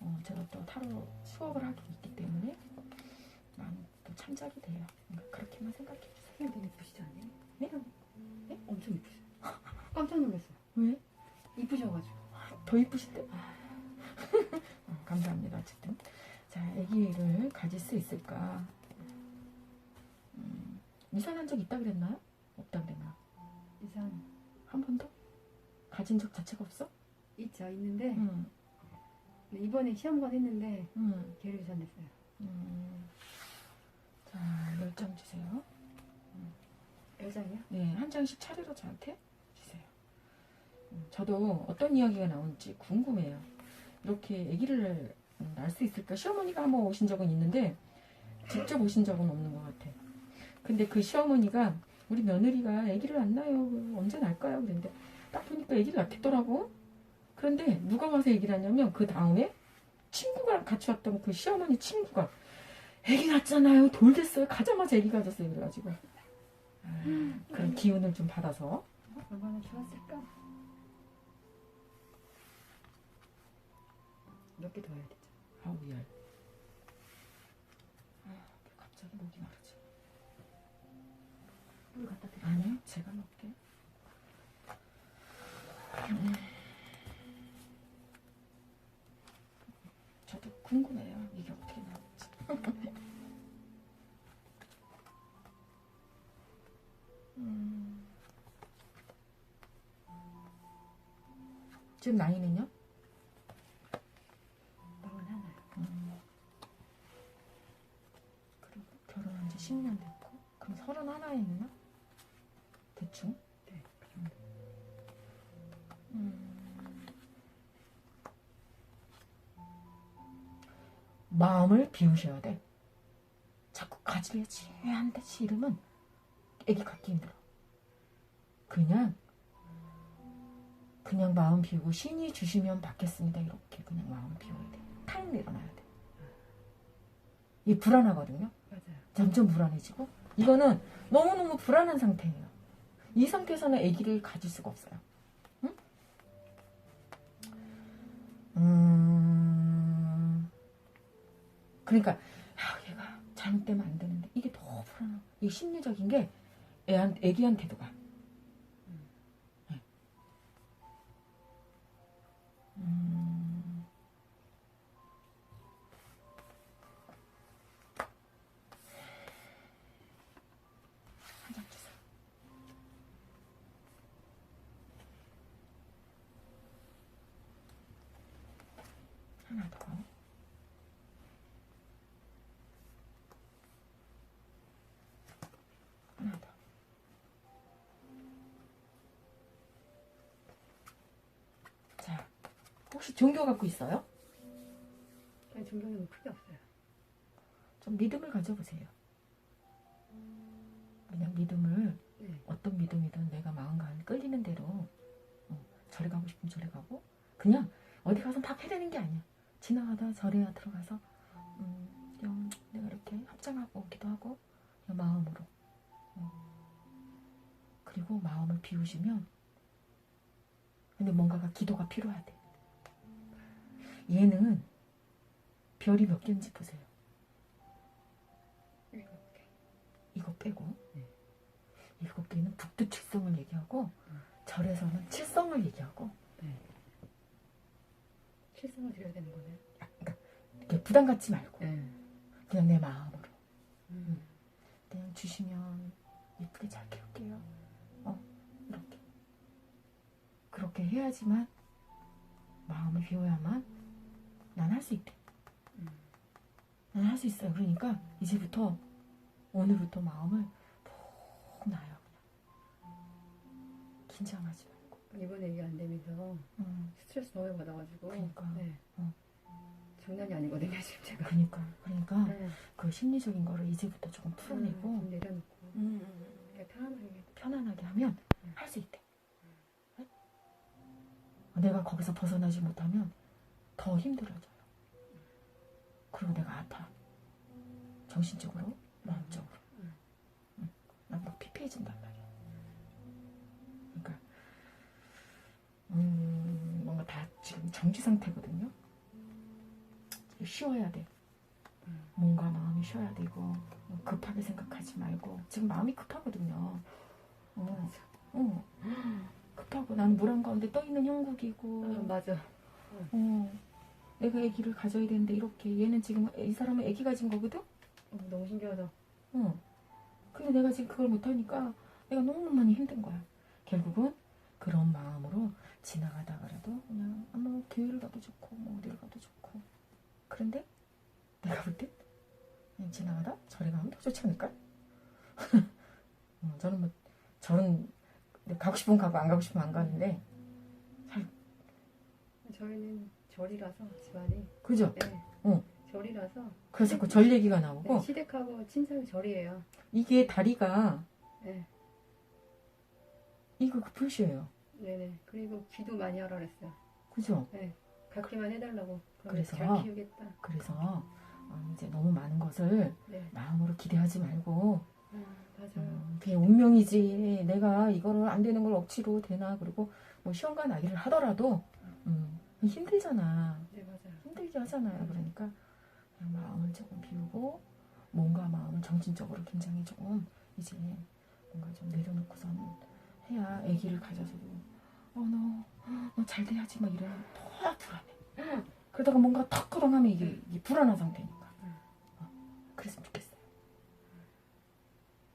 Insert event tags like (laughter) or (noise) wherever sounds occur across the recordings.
어, 제가 또 타로 수업을 하고 있기 때문에 마음 또 참작이 돼요. 그러니까 그렇게만 생각해 주세요. 선생님 되게 이쁘시지 않아요? 네? 네? 엄청 이쁘세요. (laughs) 깜짝 놀랐어요. 왜? 이쁘셔가지고. 더 이쁘신데? (laughs) 어, 감사합니다. 어쨌든 자, 아기를 가질 수 있을까? 음, 이상한 적 있다 그랬나요? 없다 그랬나? 이상 한 번도 가진 적 자체가 없어? 있죠. 있는데 응, 네, 이번에 시험관 했는데 응. 개를 유산됐어요. 음. 자, 열 장 주세요. 여장이요? 네, 한 장씩 차례로 저한테 주세요. 음, 저도 어떤 이야기가 나올지 궁금해요. 이렇게 아기를 낳을 수 있을까? 시어머니가 한번 오신 적은 있는데 직접 오신 적은 없는 것 같아. 근데 그 시어머니가 우리 며느리가 아기를 안 낳아요. 언제 낳을까요? 그랬는데 딱 보니까 아기를 낳겠더라고. 그런데 누가 와서 얘기를 하냐면 그 다음에 친구가 같이 왔던 그 시어머니 친구가 아기 낳잖아요. 돌 됐어요. 가자마자 아기 가졌어요. 그래가지고 아, 그런 기운을 좀 받아서 얼마나 좋았을까? 몇 개 더 해야 되죠? 아우 열. 아, 갑자기 목이 마르지. 물 갖다 드릴게요. 아니요, 제가 먹게. 음. 저도 궁금해요. 이게 어떻게 나올지. (laughs) 음. 지금 나이는요? 하나요. 음. 그리고 결혼한 지 10년 됐고 그럼 서른 하나에 있나? 마음을 비우셔야 돼. 자꾸 가지려지 한다지 이러면 애기 갖기 힘들어. 그냥 그냥 마음 비우고 신이 주시면 받겠습니다. 이렇게 그냥 마음 비워야 돼. 타임 내려놔야 돼. 이 불안하거든요. 맞아요. 점점 불안해지고 이거는 너무너무 불안한 상태예요. 이 상태에서는 아기를 가질 수가 없어요. 그러니까 아, 얘가 잘못되면 안 되는데 이게 더 불안하고 이게 심리적인 게 애한, 애기한테도 가. 혹시 종교 갖고 있어요? 아니, 존경이 크게 없어요. 좀 믿음을 가져보세요. 그냥 믿음을 네. 어떤 믿음이든 내가 마음 가 끌리는 대로 어, 절에 가고 싶으면 절에 가고 그냥 어디 가서 막 해야 되는 게 아니야. 지나가다 절에 들어가서 음, 그냥 내가 이렇게 합장하고 기도하고 그냥 마음으로 어. 그리고 마음을 비우시면 근데 뭔가가 기도가 필요하대. 얘는 별이 몇 개인지 보세요. 일곱 개. 이거 빼고 네. 일곱 개는 북두 칠성을 얘기하고 음. 절에서는 칠성을 얘기하고 네. 실성을 드려야 되는 거네요. 그러니까 이렇게 부담 갖지 말고 네. 그냥 내 마음으로 음. 그냥 주시면 예쁘게 잘 키울게요. 어 이렇게 그렇게 해야지만 마음을 비워야만 난 할 수 있대. 음. 난할 수 있어요. 그러니까 이제부터 오늘부터 마음을 푹 놔요. 그냥 긴장하지 말고. 이번에 이게 안 되면서 음. 스트레스 너무 받아가지고. 그러니까. 네. 어. 장난이 아니거든요, 지금 제가. 그러니까 그러니까 네. 그 심리적인 거를 이제부터 조금 풀어내고 음, 좀 내려놓고. 음, 그냥 편안하게. 편안하게 하면 음. 할수 있대. 네? 내가 거기서 벗어나지 못하면 더 힘들어져요. 그리고 내가 아파. 정신적으로, 마음적으로. 음. 응. 난막 피폐해진단 말이야. 그러니까 음, 뭔가 다 지금 정지 상태거든요. 쉬어야 돼. 음. 뭔가 마음이 쉬어야 되고 급하게 생각하지 말고 지금 마음이 급하거든요. 어, 어. (gasps) 급하고 나는 물 한가운데 떠 있는 형국이고 아, 맞아. 어, 내가 아기를 가져야 되는데 이렇게 얘는 지금 이 사람은 아기 가진 거거든. 어, 너무 신기하다. 어. 근데 내가 지금 그걸 못하니까 내가 너무 많이 힘든 거야. 결국은 그런 마음으로 지나가다가라도 그냥 아무 교회를 가도 좋고 뭐 어디를 가도 좋고 그런데 내가 볼때 그냥 지나가다 절에 가면 더 좋지 않을까? (laughs) 어, 저는 뭐 절은 가고 싶으면 가고 안 가고 싶으면 안 가는데 저희는 절이라서 집안이. 그죠? 네. 어. 절이라서. 그래서 자꾸 절 얘기가 네, 나오고 시댁하고 친정이 절이에요. 이게 다리가 네. 이거 그 표시예요. 네네. 그리고 기도 많이 하라 그랬어요. 그죠? 갖기만 해달라고. 그래서? 잘 키우겠다. 그래서 어, 이제 너무 많은 것을 네. 마음으로 기대하지 말고 아, 맞아요. 음, 그게 운명이지 내가 이거를 안 되는 걸 억지로 되나 그리고 뭐 시험과 나기를 하더라도 음, 힘들잖아 네, 맞아요. 힘들게 하잖아요 그러니까 그냥 마음을 조금 비우고 몸과 마음을 정신적으로 굉장히 조금 이제 뭔가 좀 내려놓고선 해야 아기를 가져서도 어너너 잘 돼야지 막 이러면 더 불안해 그러다가 뭔가 턱 거동하면 이게, 이게 불안한 상태니까 어, 그랬으면 좋겠어요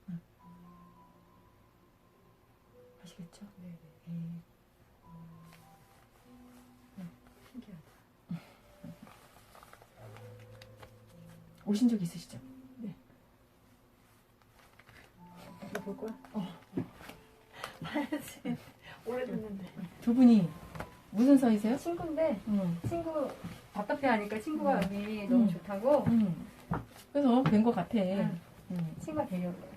응. 아시겠죠? 네. 예. 신기하다. 오신 적 있으시죠? 이거 볼 거야? 봐야지. 오래됐는데. (laughs) 두 분이 무슨 사이세요? 친구인데 응. 친구 답답해 하니까 친구가 음. 여기 너무 음. 좋다고 응. 그래서 뵌것 같아. 응. 응. 친구가 데려오래.